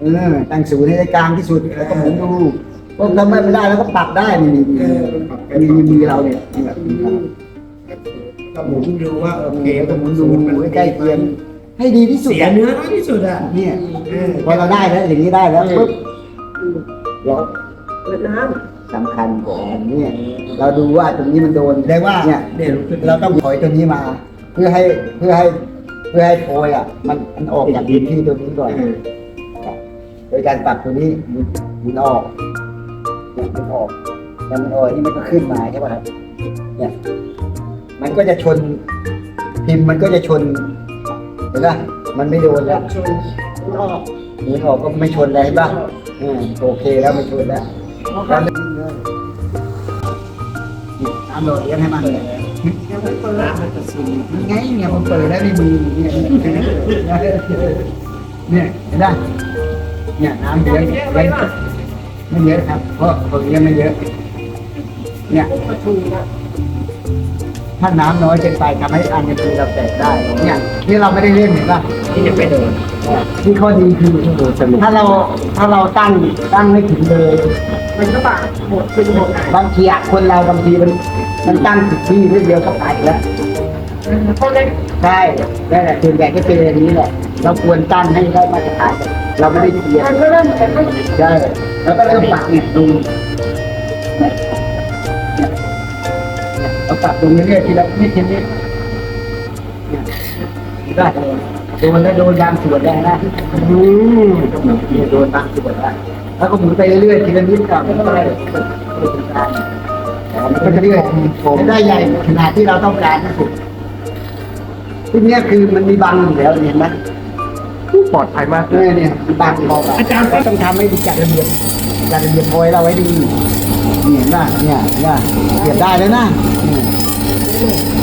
เออตั้งศูนย์ให้ได้กลางที่สุดแล้วก็หมุนดูพวกทำไม่ได้แล้วก็ปรับได้นี่นี่เอนี่อนี่มือเราเนี่ยนี่แบบนี้ครับก็หมุนดูว่าโอเคก็หมุนดูให้ใกล้เคียงให้ดีที่สุดเสียเนื้อน้อยที่สุดอะเนี่ยเออพอเราได้แล้วอย่างนี้ได้แล้วปุ๊บเราเปิดน้สำคัญก่อนเนี่ยเราดูว่าตรงนี้มันโดนได้ว่าเนี่ยเดี๋ยวขึ้นเราต้องถอยตัวนี้มา เพื่อให้เพื่อให้เพื่อให้โพยอะมันมันออกจากพื้นที่ตัวนี้ก่อนเออโด ยการปรับตัวนี้หมุนหมุนออกเนี่ยหมุนออกแล้วมันออกนี่มันก็ขึ้นมาใช่ป่ะครับเนี่ยมันก็จะชนพิมพ์มันก็จะชนเห็นป่ะมันไม่โดนแล้วำชนมันออกหมุนออกก็ไม่ชนเลยเห็นป่ะอืมโอเคแล้วไม่ชนแล้วการเล่นเลยนี่ตามโหลดเลี้ยงให้มันเลยยังไม่เปิดน้ำมันจะซึมนี่ไงเนี่ยผมเปิดแล้วในมือเนี่ยเนี่ยเห็นป่ะ เนี่ยน้ำเลี้ยงเยอะไหมเลี้ยงล่ะไม่เยอะครับ เพราะผมเลี้ยงไม่เยอะ เนี่ยพวกประตูนะถ้าน้ำน้อยเกินไปทำให้อันเป็นเราแตกได้ เนี่ยนี่เราไม่ได้เล่นเห็นป่ะที่จะไปโดนที่ข้อดีคือถ้าเราถ้าเราตั้งตั้งไม่ถึงเลยมันก็บาดหมดเป็นหมดบางทีอะคนเราบางทีมันมันตั้งผิดที่นิดเดียวก็ไปแล้วเขาเล็ก ใช่นั่นแหละส่วนใหญ่ก็เป็นอย่างนี้แหละ เราควรตั้งให้ได้มาตรฐานเราไม่ได้เกียนก็เริ่มแต่ไม่ใช่แล้วก็เริ่มปรับเนี่ยดูเราปรับตรงเรื่อยๆทีละนิดทีละนิดเลยได้โดนแล้วโดนบางส่วนได้นะอืมโดนบางส่วนได้แล้วก็หมุนไปเรื่อยๆทีละนิดก่อนมันก็ได้มันก็จะเรื่อยผมได้ใหญ่ขนาดที่เราต้องการที่สุด ที่เนี้ยคือมันมีบังอยู่แล้วเห็นไหมปลอดภัยมากเนี่ยเนี่ยบางบอกอาจารย์ก็ต้องทำให้ดีจัดระเบียบจัดระเบียบโพยเราไว้ดีนี่เห็นป่ะเนี่ยเนี่ยเสียบได้แล้วนะเนี่ย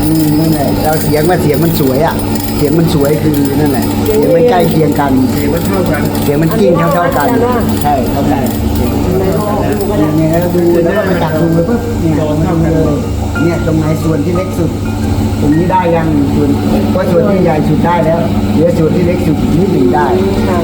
อืมนั่นแหละเราเสียงว่าเสียงมันสวยอะ เสียงมันสวยคือนั่นแหละเสียงมันใกล้เคียงกันเสียงมันเท่ากันเสียงมันกิ้งเท่าเท่าๆกัน ใช่เท่ากันเนี่ยเนี่ยเราดูแล้วก็ไปจับดูปุ๊บเนี่ยมันดูเลยเนี่ยตรงไหนส่วนที่เล็กสุด ตรงนี้ได้ยังส่วนก็ส่วนที่ใหญ่สุดได้แล้วเหลือส่วนที่เล็กสุดนิดหนึ่งได้ ค่ะ